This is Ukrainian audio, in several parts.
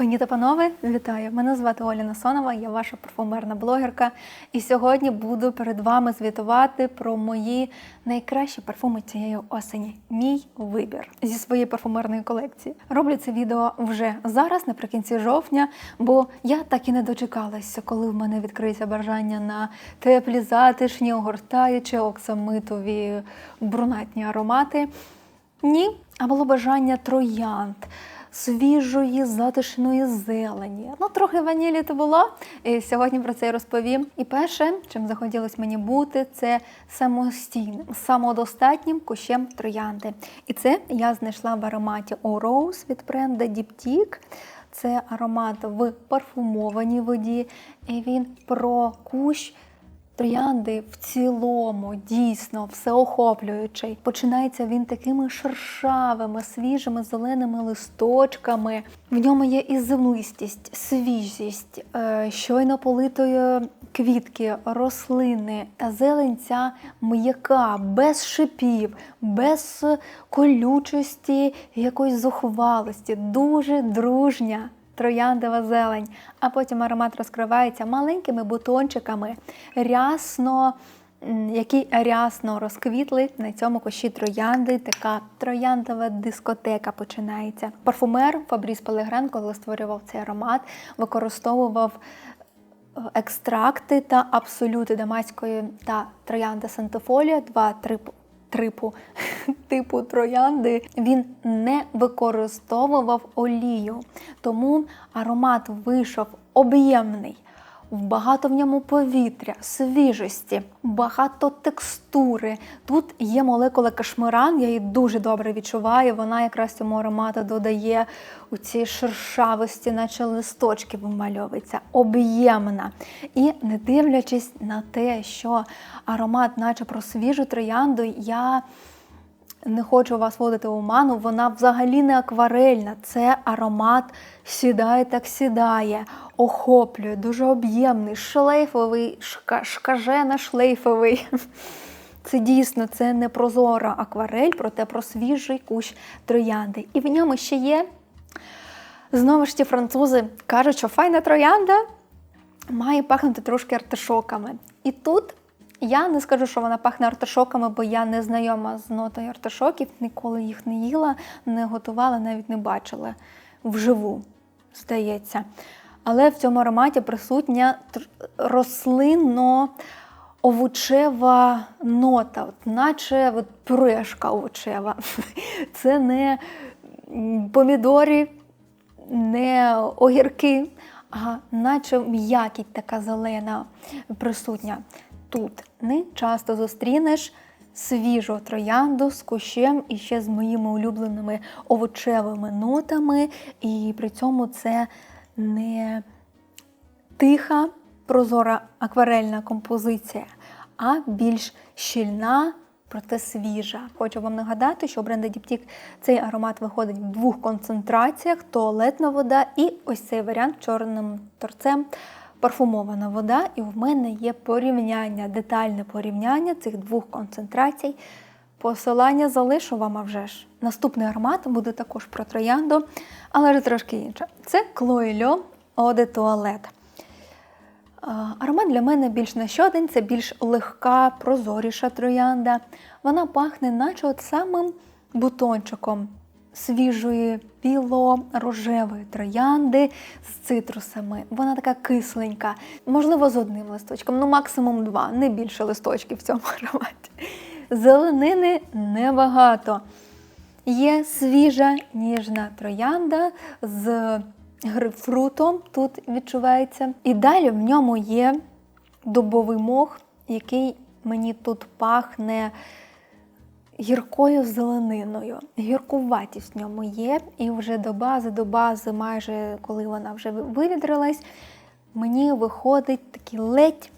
Пані та панове, вітаю! Мене звати Оля Насонова, я ваша парфумерна блогерка. І сьогодні буду перед вами звітувати про мої найкращі парфуми цієї осені. Мій вибір зі своєї парфумерної колекції. Роблю це відео вже зараз, наприкінці жовтня, бо я так і не дочекалася, коли в мене відкриється бажання на теплі, затишні, огортаючі, оксамитові, брунатні аромати. Ні, а було бажання троянд. Свіжої затишної зелені. Ну, трохи ванілі то було. І сьогодні про це і розповім. І перше, чим захотілося мені бути, це самостійним, самодостатнім кущем троянди. І це я знайшла в ароматі Rose від бренда Diptyque. Це аромат в парфумованій воді. І він про кущ Троянди в цілому дійсно всеохоплюючий. Починається він такими шершавими, свіжими зеленими листочками. В ньому є і землистість, свіжість, е, щойно политої квітки, рослини, а зелень ця м'яка, без шипів, без колючості, якоїсь зухвалості, дуже дружня трояндова зелень, а потім аромат розкривається маленькими бутончиками, рясно, які рясно розквітли на цьому кущі троянди. Така трояндова дискотека починається. Парфумер Фабріс Пелегрен, коли створював цей аромат, використовував е, екстракти та абсолюти дамаської та троянди Сантофолія, два-три трипу типу троянди, він не використовував олію. Тому аромат вийшов об'ємний. Багато в ньому повітря, свіжості, багато текстури. Тут є молекула кашмиран, я її дуже добре відчуваю. Вона якраз цьому аромату додає у цій шершавості, наче листочки вимальовується, об'ємна. І не дивлячись на те, що аромат, наче про свіжу троянду, я не хочу вас водити в оману, вона взагалі не акварельна. Це аромат сідає так сідає, охоплює, дуже об'ємний, шлейфовий, шка, шкажена шлейфовий. Це дійсно це не прозора акварель, проте про свіжий кущ троянди. І в ньому ще є. Знову ж ті французи кажуть, що файна троянда має пахнути трошки артишоками. І тут я не скажу, що вона пахне артишоками, бо я не знайома з нотою артишоків, ніколи їх не їла, не готувала, навіть не бачила вживу, здається. Але в цьому ароматі присутня рослинно овочева нота, от наче от пюрешка овочева. Це не помідори, не огірки, а наче м'якіть така зелена присутня тут не часто зустрінеш свіжу троянду з кущем і ще з моїми улюбленими овочевими нотами. І при цьому це не тиха, прозора акварельна композиція, а більш щільна. Проте свіжа. Хочу вам нагадати, що у бренда Діптік цей аромат виходить в двох концентраціях: туалетна вода і ось цей варіант чорним торцем парфумована вода, і в мене є порівняння, детальне порівняння цих двох концентрацій. Посилання залишу вам а вже ж. Наступний аромат буде також про троянду, але вже трошки інше. Це Клойльо Оде Туалет. Аромат для мене більш на щодень, це більш легка, прозоріша троянда. Вона пахне, наче от самим бутончиком свіжої біло-рожевої троянди з цитрусами. Вона така кисленька, можливо, з одним листочком, ну максимум два, не більше листочків в цьому ароматі. Зеленини небагато. Є свіжа ніжна троянда з грейпфрутом, тут відчувається. І далі в ньому є дубовий мох, який мені тут пахне гіркою зелениною. Гіркуватість в ньому є. І вже до бази, до бази, майже коли вона вже вивідрилась, мені виходить такий ледь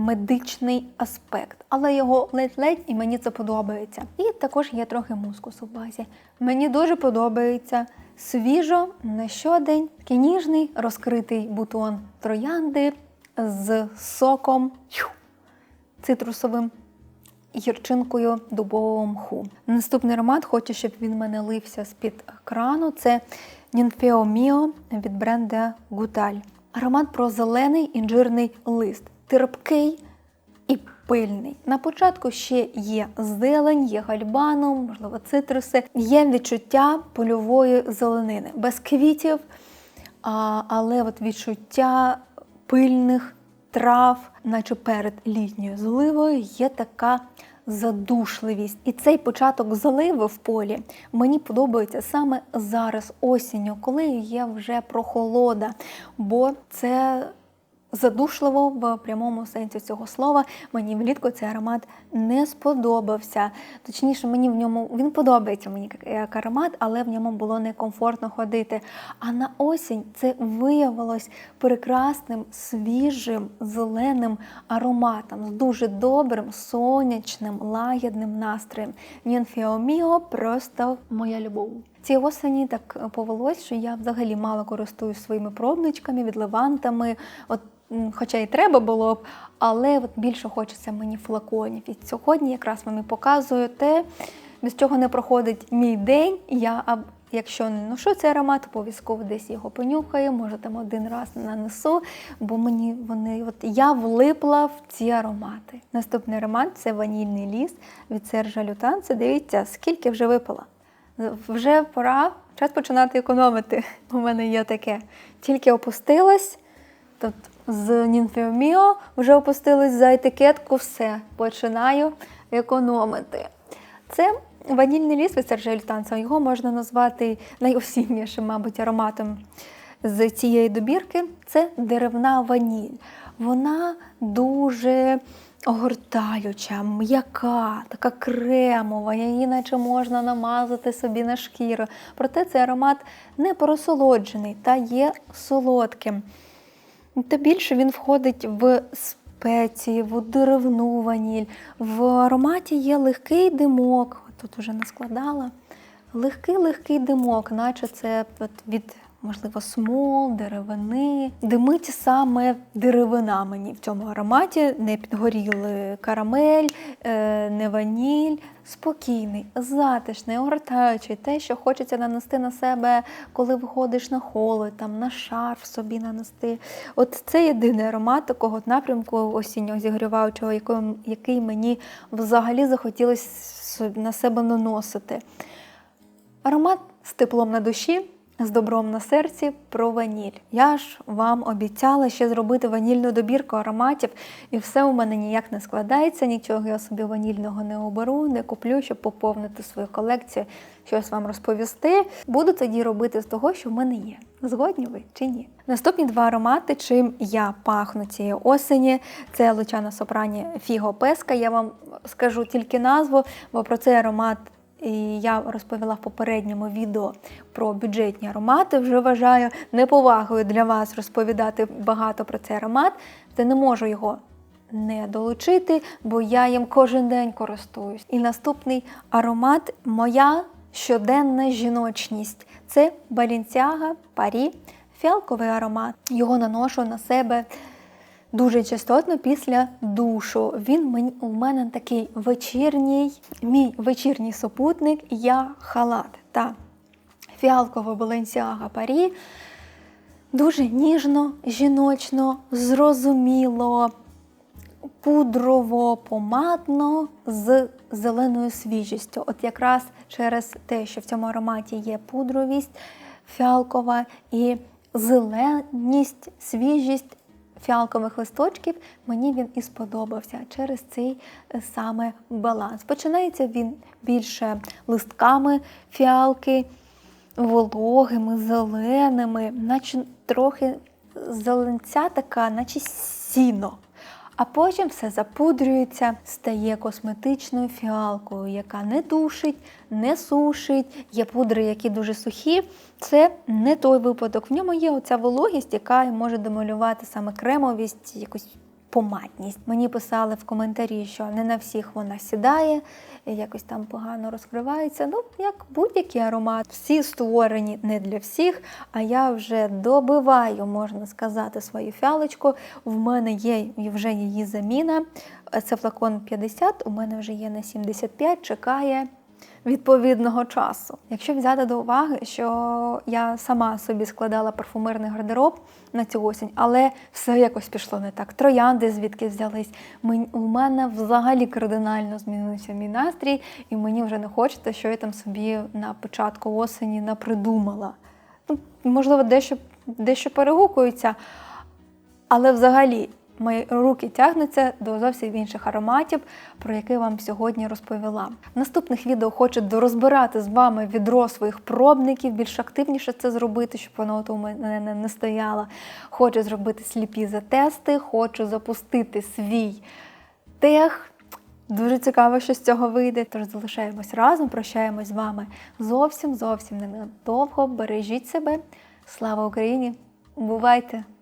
медичний аспект. Але його ледь-ледь, і мені це подобається. І також є трохи мускусу в базі. Мені дуже подобається. Свіжо на щодень, такий ніжний розкритий бутон троянди з соком цитрусовим гірчинкою дубового мху. Наступний аромат, хочу, щоб він мене лився з-під крану. Це Нінфео Міо від бренду Гуталь. Аромат про зелений інжирний лист. Терпкий і пильний. На початку ще є зелень, є гальбаном, можливо, цитруси. Є відчуття польової зеленини. Без квітів, але от відчуття пильних трав, наче перед літньою зливою, є така задушливість. І цей початок заливи в полі мені подобається саме зараз, осінню, коли є вже прохолода, бо це задушливо в прямому сенсі цього слова. Мені влітку цей аромат не сподобався. Точніше, мені в ньому він подобається мені як аромат, але в ньому було некомфортно ходити. А на осінь це виявилось прекрасним, свіжим, зеленим ароматом з дуже добрим, сонячним, лагідним настроєм. Нінфіоміо просто моя любов. Ці осені так повелось, що я взагалі мало користуюсь своїми пробничками, відливантами. От Хоча і треба було б, але от більше хочеться мені флаконів. І сьогодні якраз вам і показую те, без чого не проходить мій день. Я, якщо не ношу цей аромат, обов'язково десь його понюхаю, може там один раз нанесу, бо мені вони, от я влипла в ці аромати. Наступний аромат це ванільний ліс від Сержа Лютанца. Дивіться, скільки вже випила. Вже пора час починати економити. У мене є таке. Тільки опустилась. Тут з Нінфеоміо вже опустилась за етикетку, все, починаю економити. Це ванільний ліс від Сержа Лютанца. Його можна назвати найосіннішим, мабуть, ароматом з цієї добірки. Це деревна ваніль. Вона дуже огортаюча, м'яка, така кремова, її наче можна намазати собі на шкіру. Проте цей аромат не просолоджений та є солодким. Та більше він входить в спеції, в деревну ваніль. В ароматі є легкий димок, тут уже наскладала. Легкий-легкий димок, наче це від, можливо, смол, деревини. Димить саме деревина мені в цьому ароматі. Не підгоріли карамель, е, не ваніль. Спокійний, затишний, огортаючий, те, що хочеться нанести на себе, коли виходиш на холод, там на шарф собі нанести. От це єдиний аромат такого напрямку осіннього зігріваючого, який, який мені взагалі захотілося на себе наносити. Аромат з теплом на душі, з добром на серці про ваніль. Я ж вам обіцяла ще зробити ванільну добірку ароматів, і все у мене ніяк не складається, нічого я собі ванільного не оберу, не куплю, щоб поповнити свою колекцію, щось вам розповісти. Буду тоді робити з того, що в мене є. Згодні ви чи ні? Наступні два аромати, чим я пахну цієї осені, це Лучана Сопрані Фіго Песка. Я вам скажу тільки назву, бо про цей аромат. І я розповіла в попередньому відео про бюджетні аромати. Вже вважаю неповагою для вас розповідати багато про цей аромат. Та не можу його не долучити, бо я їм кожен день користуюсь. І наступний аромат моя щоденна жіночність. Це Balenciaga Парі, фіалковий аромат. Його наношу на себе дуже частотно після душу. Він мені у мене такий вечірній, мій вечірній супутник, я халат. Та фіалково Balenciaga Парі. Дуже ніжно, жіночно, зрозуміло, пудрово, помадно з зеленою свіжістю. От якраз через те, що в цьому ароматі є пудровість фіалкова і зеленість, свіжість фіалкових листочків, мені він і сподобався через цей е, саме баланс. Починається він більше листками фіалки, вологими, зеленими, наче трохи зеленця така, наче сіно. А потім все запудрюється, стає косметичною фіалкою, яка не душить, не сушить. Є пудри, які дуже сухі. Це не той випадок. В ньому є оця вологість, яка може демалювати саме кремовість, якусь помадність. Мені писали в коментарі, що не на всіх вона сідає, якось там погано розкривається. Ну, як будь-який аромат. Всі створені не для всіх, а я вже добиваю, можна сказати, свою фіалочку. В мене є вже її заміна. Це флакон 50, у мене вже є на 75, чекає. Відповідного часу. Якщо взяти до уваги, що я сама собі складала парфумерний гардероб на цю осінь, але все якось пішло не так. Троянди звідки взялись. У мене взагалі кардинально змінився мій настрій, і мені вже не хочеться, що я там собі на початку осені напридумала. Ну, можливо, дещо, дещо перегукується, але взагалі мої руки тягнуться до зовсім інших ароматів, про які вам сьогодні розповіла. В наступних відео хочу дорозбирати з вами відро своїх пробників, більш активніше це зробити, щоб воно у мене не- стояло. Хочу зробити сліпі затести, хочу запустити свій тех. Дуже цікаво, що з цього вийде. Тож залишаємось разом, прощаємось з вами зовсім зовсім ненадовго. Бережіть себе. Слава Україні! Бувайте!